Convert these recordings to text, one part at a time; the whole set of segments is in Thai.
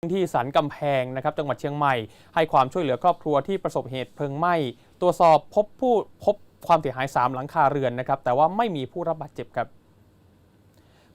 ที่สันกำแพงนะครับจังหวัดเชียงใหม่ ให้ความช่วยเหลือครอบครัวที่ประสบเหตุเพลิงไหม้ตรวจสอบพบผู้พบความเสียหาย 3 หลังคาเรือนนะครับแต่ว่าไม่มีผู้รับบาดเจ็บครับ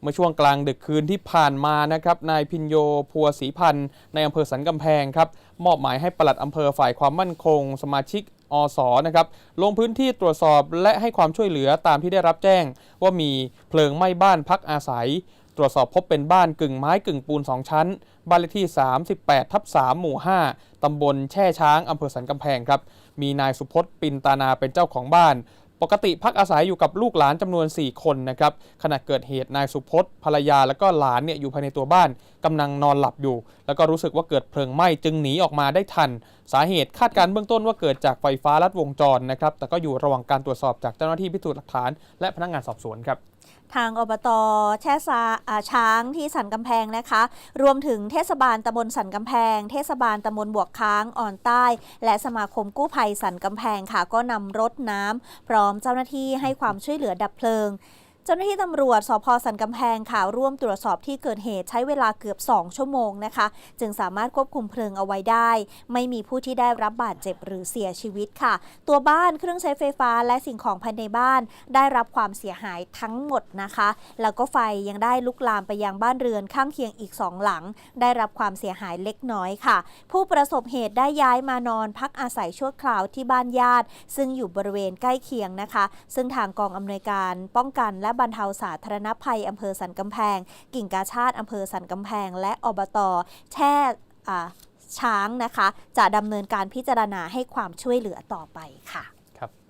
เมื่อช่วงกลางดึกคืนที่ผ่านมานะครับนายพินโยพัวศรีพันธ์ในอำเภอสันกำแพงครับมอบหมายให้ปลัดอำเภอฝ่ายความมั่นคง สมาชิกอสนะครับลงพื้นที่ตรวจสอบและให้ความช่วยเหลือตามที่ได้รับแจ้ง ว่ามีเพลิงไหม้บ้านพักอาศัย ตรวจสอบพบเป็นบ้านกึ่งไม้กึ่งปูน 2 ชั้น บ้านเลขที่ 38 ทับ 3 หมู่ 5 ตำบลแช่ช้าง อำเภอสันกำแพงครับ มีนายสุพจน์ปินตานาเป็นเจ้าของบ้าน ปกติพักอาศัยอยู่กับลูกหลานจำนวน 4 คนนะครับ ขณะเกิดเหตุนายสุพจน์ภรรยาและก็หลานเนี่ยอยู่ภายในตัวบ้านกำลังนอนหลับอยู่ แล้วก็รู้สึกว่าเกิดเพลิงไหม้จึงหนีออกมาได้ทัน สาเหตุคาดการณ์เบื้องต้นว่าเกิดจากไฟฟ้าลัดวงจรนะครับ แต่ก็อยู่ระหว่างการตรวจสอบจากเจ้าหน้าที่พิสูจน์หลักฐาน และพนักงานสอบสวนครับ ทางอบตแช่ซาาช้างที่สันกำแพงนะคะ รวมถึงเทศบาลตำบลสันกำแพง เทศบาลตำบลบวกค้างอ่อนใต้ และสมาคมกู้ภัยสันกำแพงค่ะ ก็นำรถน้ำพร้อมเจ้าหน้าที่ให้ความช่วยเหลือดับเพลิง เจ้าหน้าที่ตำรวจสพสันกำแพงค่ะร่วมตรวจสอบที่เกิดเหตุใช้เวลาเกือบ 2 ชั่วโมงนะคะ จึงสามารถควบคุมเพลิงเอาไว้ได้ ไม่มีผู้ที่ได้รับบาดเจ็บหรือเสียชีวิตค่ะ ตัวบ้านเครื่องใช้ไฟฟ้าและสิ่งของภายในบ้าน ได้รับความเสียหายทั้งหมดนะคะ แล้วก็ไฟยังได้ลุกลามไปยังบ้านเรือนข้างเคียงอีกสองหลัง ได้รับความเสียหายเล็กน้อยค่ะ ผู้ประสบเหตุได้ย้ายมานอนพักอาศัยชั่วคราวที่บ้านญาติ ซึ่งอยู่บริเวณใกล้เคียงนะคะ ซึ่งทางกองอำนวยการป้องกันและบรรเทาสาธารณภัยอำเภอสันกำแพง กิ่งกาชาติอำเภอสันกำแพง และอบตแช่ช้างนะคะ จะดำเนินการพิจารณาให้ความช่วยเหลือต่อไปค่ะ